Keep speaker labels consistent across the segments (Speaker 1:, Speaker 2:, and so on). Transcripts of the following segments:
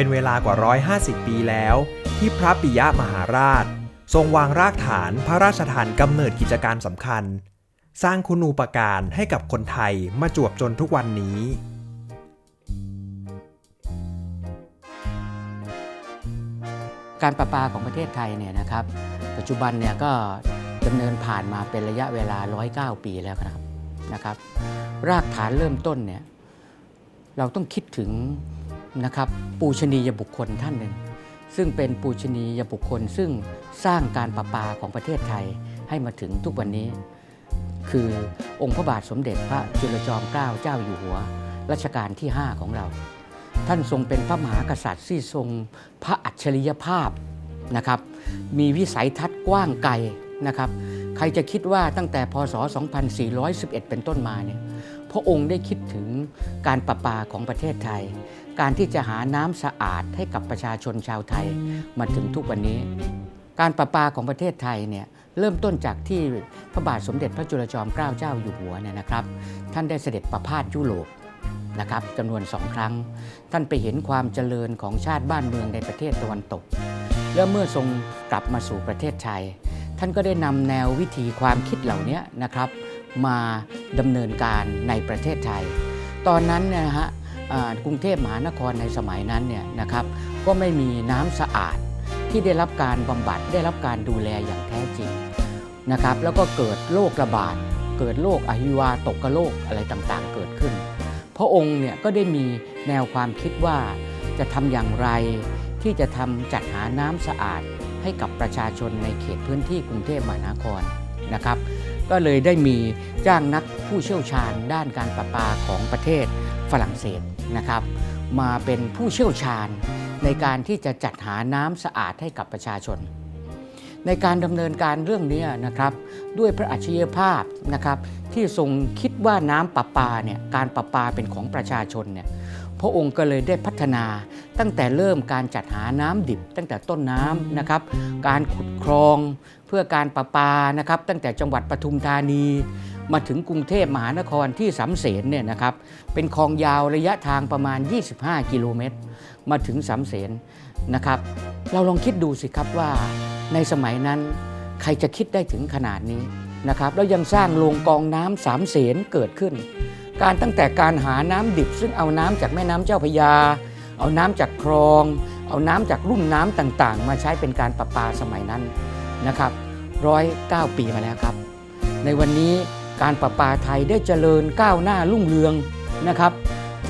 Speaker 1: เป็นเวลากว่า 150 ปีแล้ว ที่พระปิยมหาราช ทรงวางรากฐานพระราชทานกำเนิดกิจการสำคัญ สร้างคุณูปการให้กับคนไทยมาจวบจนทุกวันนี้
Speaker 2: การประปาของประเทศไทยเนี่ยนะครับ ปัจจุบันเนี่ยก็ดำเนินผ่านมาเป็นระยะเวลา 109 ปีแล้วครับนะครับ รากฐานเริ่มต้นเนี่ยเราต้องคิดถึง นะครับปูชนียบุคคลท่านหนึ่ง ซึ่งเป็นปูชนียบุคคลซึ่งสร้างการประปาของประเทศไทยให้มาถึงทุกวันนี้ คือองค์พระบาทสมเด็จพระจุลจอมเกล้าเจ้าอยู่หัวรัชกาลที่ 5 ของเรา ท่านทรงเป็นพระมหากษัตริย์ที่ทรงพระอัจฉริยภาพนะครับมีวิสัยทัศน์กว้างไกลนะครับใครจะคิดว่าตั้งแต่พศ 2411 เป็นต้นมาเนี่ยพระองค์ได้คิดถึงการประปาของประเทศไทย การที่จะหาน้ำสะอาดให้กับประชาชนชาวไทยมาถึงทุกวันนี้ การประปาของประเทศไทยเนี่ยเริ่มต้นจากที่พระบาทสมเด็จพระจุลจอมเกล้าเจ้าอยู่หัวเนี่ยนะครับ ท่านได้เสด็จประพาสยุโรปนะครับจำนวนสองครั้ง ท่านไปเห็นความเจริญของชาติบ้านเมืองในประเทศตะวันตก และเมื่อทรงกลับมาสู่ประเทศไทย ท่านก็ได้นำแนววิธีความคิดเหล่านี้นะครับ มาดำเนินการในประเทศไทย ตอนนั้นนะฮะ กรุงเทพมหานครในสมัยนั้นเนี่ยนะครับก็ไม่มีน้ำสะอาดที่ได้รับการบำบัดได้รับการดูแลอย่างแท้จริงนะครับแล้วก็เกิดโรคระบาด เกิดโรคอหิวาตกกโรคอะไรต่างๆ เกิดขึ้น พระองค์เนี่ยก็ได้มีแนวความคิดว่าจะทำอย่างไรที่จะทำจัดหาน้ำสะอาดให้กับประชาชนในเขตพื้นที่กรุงเทพมหานครนะครับ ก็เลยได้มีจ้างนัก ผู้เชี่ยวชาญด้านการประปาของประเทศฝรั่งเศสนะครับ มาเป็นผู้เชี่ยวชาญในการที่จะจัดหาน้ำสะอาดให้กับประชาชน ในการดำเนินการเรื่องนี้นะครับ ด้วยพระอัจฉริยภาพนะครับที่ทรงคิดว่าน้ำประปาเนี่ยการประปาเป็นของประชาชนเนี่ยพระองค์ก็เลยได้พัฒนาตั้งแต่เริ่มการจัดหาน้ำดิบ ตั้งแต่ต้นน้ำนะครับ การขุดคลองเพื่อการประปานะครับ ตั้งแต่จังหวัดปทุมธานี มาถึงกรุงเทพมหานครที่สำเสนเนี่ยนะครับเป็นคลองยาวระยะทางประมาณ 25 กิโลเมตร มาถึงสำเสนนะครับ เราลองคิดดูสิครับว่าในสมัยนั้นใครจะคิดได้ถึงขนาดนี้นะครับแล้วยังสร้างโรงกองน้ำสามเสนเกิดขึ้น การตั้งแต่การหาน้ำดิบ ซึ่งเอาน้ำจากแม่น้ำเจ้าพยา เอาน้ำจากคลอง เอาน้ำจากรุ่มน้ำต่างๆ มาใช้เป็นการประปาสมัยนั้นนะครับร้อยเก้าปีมาแล้วครับ ในวันนี้ การประปาไทยได้เจริญก้าวหน้ารุ่งเรืองนะครับ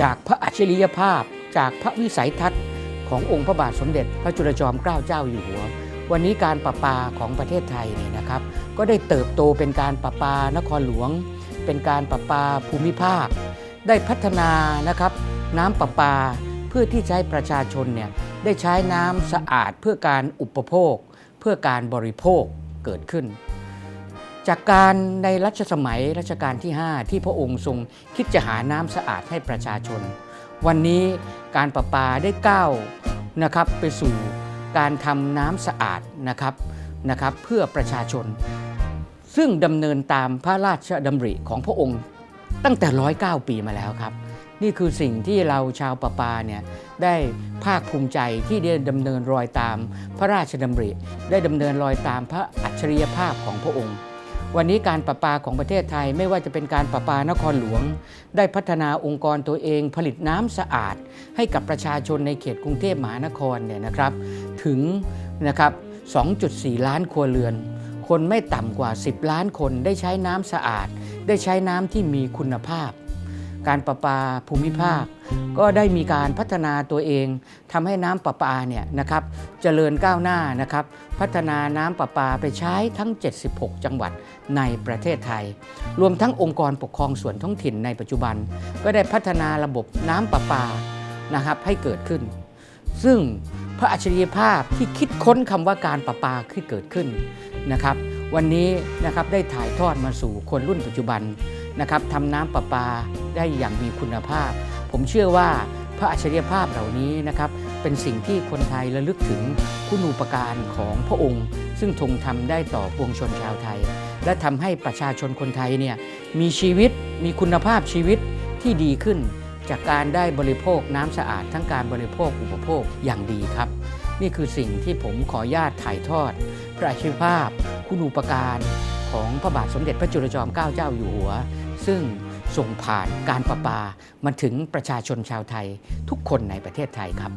Speaker 2: จากพระอัจฉริยภาพ จากพระวิสัยทัศน์ขององค์พระบาทสมเด็จ พระจุลจอมเกล้าเจ้าอยู่หัว วันนี้การประปาของประเทศไทยเนี่ยนะครับ ก็ได้เติบโตเป็นการประปานครหลวง เป็นการประปาภูมิภาค ได้พัฒนานะครับน้ำประปาเพื่อที่ใช้ประชาชนเนี่ยได้ใช้น้ำสะอาดเพื่อการอุปโภค เพื่อการบริโภคเกิดขึ้น จากการในรัชสมัยรัชกาลที่ 5 ที่พระองค์ทรงคิดจะหาน้ำสะอาดให้ประชาชน วันนี้การประปาได้ก้าวนะครับไปสู่การทำน้ำสะอาดนะครับนะครับเพื่อประชาชน ซึ่งดำเนินตามพระราชดำริของพระองค์ตั้งแต่ 109 ปีมาแล้วครับ นี่คือสิ่งที่เราชาวประปาเนี่ยได้ภาคภูมิใจที่ได้ดำเนินรอยตามพระราชดำริ ได้ดำเนินรอยตามพระอัจฉริยภาพของพระองค์ วันนี้การประปาของประเทศไทยไม่ว่าจะเป็นการประปานครหลวง ได้พัฒนาองค์กรตัวเองผลิตน้ำสะอาด ให้กับประชาชนในเขตกรุงเทพมหานครเนี่ยนะครับถึงนะครับ 2.4 ล้านครัวเรือน คนไม่ต่ำกว่า 10 ล้านคนได้ใช้น้ำสะอาด ได้ใช้น้ำที่มีคุณภาพ การประปาภูมิภาค ก็ได้มีการพัฒนาตัวเองทำให้น้ำประปาเนี่ยนะครับเจริญก้าวหน้านะครับ พัฒนาน้ำประปาไปใช้ทั้ง 76 จังหวัดในประเทศไทย รวมทั้งองค์กรปกครองส่วนท้องถิ่นในปัจจุบัน ก็ได้พัฒนาระบบน้ำประปานะครับให้เกิดขึ้น ซึ่งพระอัจฉริยภาพที่คิดค้นคำว่าการประปาที่เกิดขึ้นนะครับ วันนี้นะครับได้ถ่ายทอดมาสู่คนรุ่นปัจจุบันนะครับทำน้ำประปาได้อย่างมีคุณภาพ ผมเชื่อว่าพระอัจฉริยภาพเหล่านี้นะครับเป็นสิ่งที่คนไทยระลึกถึงคุณูปการของพระองค์ ซึ่งทรงทำได้ต่อปวงชนชาวไทย และทำให้ประชาชนคนไทยเนี่ยมีชีวิตมีคุณภาพชีวิตที่ดีขึ้น จากการได้บริโภคน้ำสะอาดทั้งการบริโภคอุปโภคอย่างดีครับ นี่คือสิ่งที่ผมขออนุญาตถ่ายทอด พระอาชีวภาพ คุณูปการของพระบาทสมเด็จพระจุลจอมเกล้าเจ้าอยู่หัว ซึ่งส่งผ่านการประปามาถึงประชาชนชาวไทยทุกคนในประเทศไทยครับ